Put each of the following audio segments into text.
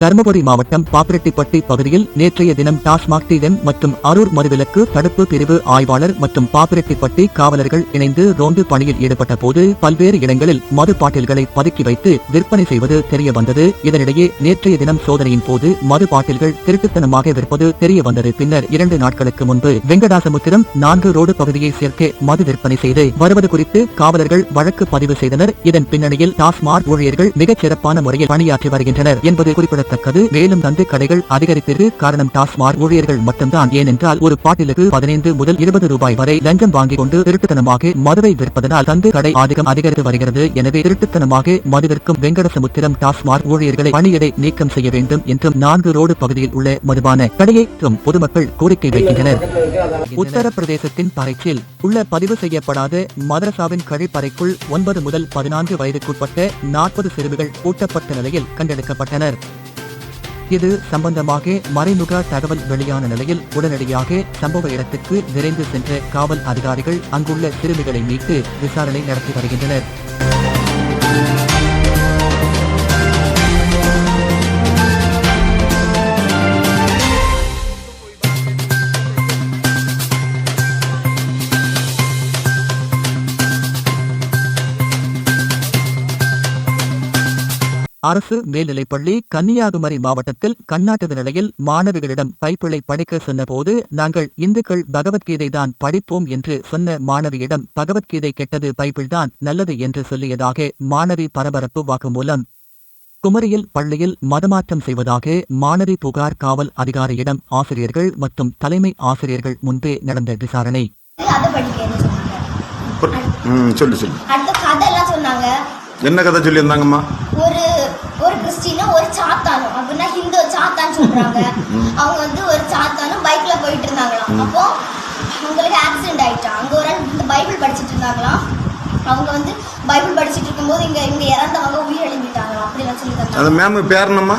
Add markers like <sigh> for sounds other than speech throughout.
தருமபுரி மாவட்டம் பாப்பிரெட்டிப்பட்டி பகுதியில் நேற்றைய தினம் டாஸ்மாக் டீ மற்றும் அரூர் மதுவிலக்கு தடுப்பு பிரிவு ஆய்வாளர் மற்றும் பாப்பிரெட்டிப்பட்டி காவலர்கள் இணைந்து ரோந்து பணியில் ஈடுபட்ட போது பல்வேறு இடங்களில் மது பாட்டில்களை பதுக்கி வைத்து விற்பனை செய்வது தெரிய வந்தது இதனிடையே நேற்றைய தினம் சோதனையின் போது மது பாட்டில்கள் திருட்டுத்தனமாக விற்பது தெரிய வந்தது பின்னர் இரண்டு நாட்களுக்கு முன்பு வெங்கடாசமுத்திரம் நான்கு ரோடு பகுதியை சேர்க்க மது விற்பனை செய்து வருவது குறித்து காவலர்கள் வழக்கு பதிவு செய்தனர். இதன் பின்னணியில் டாஸ்மாக் ஊழியர்கள் மிகச் சிறப்பான முறையில் பணியாற்றி வருகின்றனர் என்பது குறிப்பிடத்தக்கது. குறிப்பிடத்தக்கது மேலும் தந்து கடைகள் அதிகரித்தது. காரணம் டாஸ்மாக் ஊழியர்கள் மட்டும்தான். ஏனென்றால் ஒரு பாட்டிலுக்கு பதினைந்து முதல் இருபது ரூபாய் வரை லஞ்சம் வாங்கிக் கொண்டு திருட்டுத்தனமாக மதுவை விற்பதனால் தந்து கடை ஆதிக்கம் அதிகரித்து வருகிறது. எனவே திருட்டுத்தனமாக மது விற்கும் வெங்கடசமுத்திரம் டாஸ்மாக் ஊழியர்களை பணியிடை நீக்கம் செய்ய வேண்டும் என்றும் நான்கு ரோடு பகுதியில் உள்ள மதுபான கடையை பொதுமக்கள் கோரிக்கை வைக்கின்றனர். உத்தரப்பிரதேசத்தின் பறைச்சில் உள்ள பதிவு செய்யப்படாத மதரசாவின் கழிப்பறைக்குள் ஒன்பது முதல் பதினான்கு வயதுக்குட்பட்ட நாற்பது சிறுமிகள் பூட்டப்பட்ட நிலையில் கண்டெடுக்கப்பட்டனர். இது சம்பந்தமாக மறைமுக தகவல் வெளியான நிலையில் உடனடியாக சம்பவ இடத்துக்கு விரைந்து சென்ற காவல் அதிகாரிகள் அங்குள்ள சிறுமிகளை மீட்டு விசாரணை நடத்தி வருகின்றனர். அரசு மேல்நிலைப்பள்ளி கன்னியாகுமரி மாவட்டத்தில் கண்ணாட்டு நிலையில் மாணவிகளிடம் பைப்பிளை படிக்க சொன்னபோது நாங்கள் இந்துக்கள் பகவத்கீதை தான் படிப்போம் என்று சொன்ன மாணவியிடம் பகவத்கீதை கெட்டது பைபிள் தான் நல்லது என்று சொல்லியதாக மாணவி பரபரப்பு வாக்குமூலம். குமரியில் பள்ளியில் மதமாற்றம் செய்வதாக மாணவி புகார் காவல் அதிகாரியிடம் ஆசிரியர்கள் மற்றும் தலைமை ஆசிரியர்கள் முன்பே நடந்த விசாரணை. அதை படிக்கிறேன்னு சொன்னாங்க? புரி- ம் சொல்லு சொல்லு. அடுத்த கதை எல்லாம் சொன்னாங்க. என்ன கதை சொல்லியிருந்தாங்கம்மா? கிறிஸ்டினும் ஒரு சாத்தானும். அப்படின்னா ஹிந்து சாத்தான் சொல்றாங்க? <laughs> அவங்க வந்து ஒரு சாத்தானும் பைக்ல போயிட்டு இருந்தாங்களாம். அப்போ அவங்களுக்கு ஆக்சிடென்ட் ஆயிட்டான் அங்க ஒரு ஆள் பைபிள் படிச்சிட்டு இருந்தாங்களாம். அவங்க வந்து பைபிள் படிச்சிட்டு இருக்கும்போது இங்க இங்க இறந்தவங்க உயிர் எழுந்திட்டாங்களாம் அப்படிலாம் சொல்லி அந்த தந்தாங்க மேம் பேர் என்னம்மா?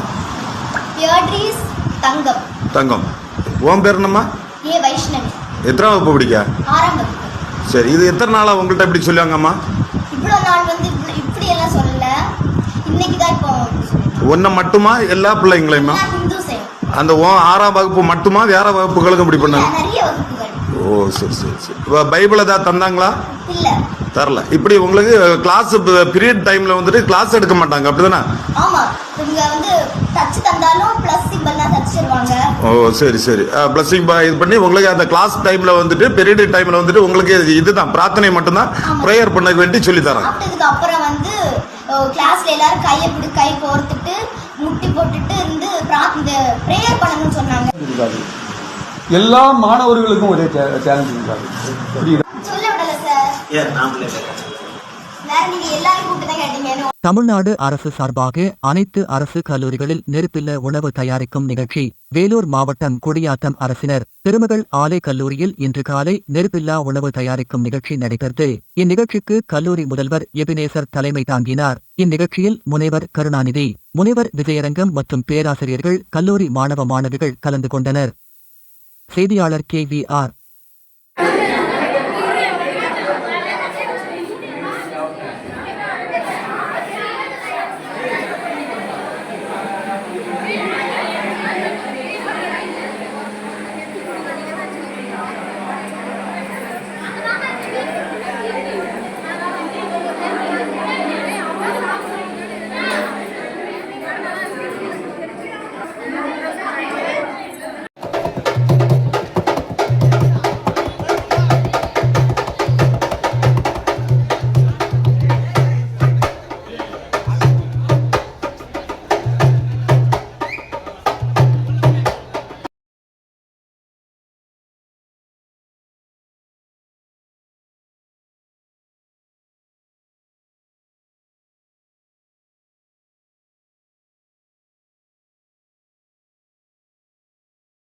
பியர்ட்ரீஸ் தங்கம். தங்கம். உன் பேர் என்னம்மா? ஏ வைஷ்ணவி. எத்தனை வகுப்பு படிக்க? ஆறாம் வகுப்பு. சரி இது எத்தனை நாளா உங்கள்கிட்ட இப்படி சொல்லுவாங்கம்மா? இவ்வளோ நாள் வந்து இப்படி- எல்லாம் இப்போ ஒன்றை மட்டுமா? எல்லா பிள்ளைங்களையுமா? அந்த ஓ ஆறாம் வகுப்பு மட்டுமா? வேற வகுப்புகளுக்கும் இப்படி பண்ணாங்க ஓ சரி சரி சரி. இப்போ பைபிள் ஏதாவது தந்தாங்களா? தரல. இப்படி உங்களுக்கு கிளாஸ் பீரியட் டைம்ல வந்துட்டு கிளாஸ் எடுக்க மாட்டாங்க அப்படிதானே? ஓ சரி சரி. பிளஸிங் இது பண்ணி உங்களுக்கு அந்த கிளாஸ் டைம்ல வந்துட்டு பீரியட் டைம்ல வந்துட்டு உங்களுக்கு இது- இதுதான். பிரார்த்தனை மட்டும்தான். ப்ரேயர் பண்ண வேண்டி சொல்லி தராங்க. வந்து கிளாஸ்ல எல்லாரும் கையை பிடி கை கோர்த்துட்டு முட்டி போட்டுட்டு இருந்து பிரார்த்த- இந்த ப்ரேயர் பண்ணணும்னு சொன்னாங்க. எல்லா மாணவர்களுக்கும் ஒரே சேலஞ்ச் இருக்காது. சொல்ல விடல சார் தமிழ்நாடு அரசு சார்பாக அனைத்து அரசு கல்லூரிகளில் நெருப்பில்ல உணவு தயாரிக்கும் நிகழ்ச்சி வேலூர் மாவட்டம் குடியாத்தம் அரசினர் திருமகள் ஆலை கல்லூரியில் இன்று காலை நெருப்பில்லா உணவு தயாரிக்கும் நிகழ்ச்சி நடைபெற்றது. இந்நிகழ்ச்சிக்கு கல்லூரி முதல்வர் எபினேசர் தலைமை தாங்கினார். இந்நிகழ்ச்சியில் முனைவர் கருணாநிதி முனைவர் விஜயரங்கம் மற்றும் பேராசிரியர்கள் கல்லூரி மாணவ மாணவிகள் கலந்து கொண்டனர். செய்தியாளர் கே வி ஆர்.